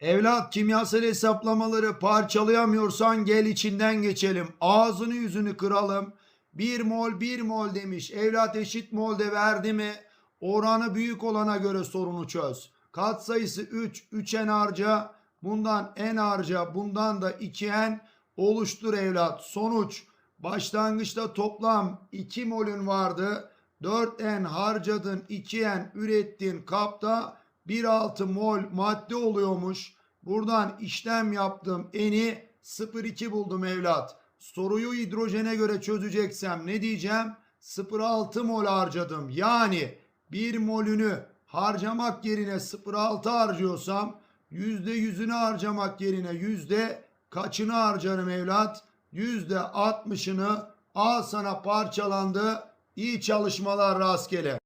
Evlat kimyasal hesaplamaları parçalayamıyorsan gel içinden geçelim. Ağzını yüzünü kıralım. 1 mol 1 mol demiş. Evlat eşit molde verdi mi? Oranı büyük olana göre sorunu çöz. Katsayısı 3. 3n harca. Bundan n harca. Bundan da 2n oluştur evlat. Sonuç başlangıçta toplam 2 molün vardı. 4n harcadın 2n ürettin kapta 1.6 mol madde oluyormuş. Buradan işlem yaptım. N'i 0.2 buldum evlat. Soruyu hidrojene göre çözeceksem ne diyeceğim? 0.6 mol harcadım. Yani 1 molünü harcamak yerine 0.6 harcıyorsam %100'ünü harcamak yerine yüzde kaçını harcarım evlat? Yüzde 60'ını al sana parçalandı. İyi çalışmalar rastgele.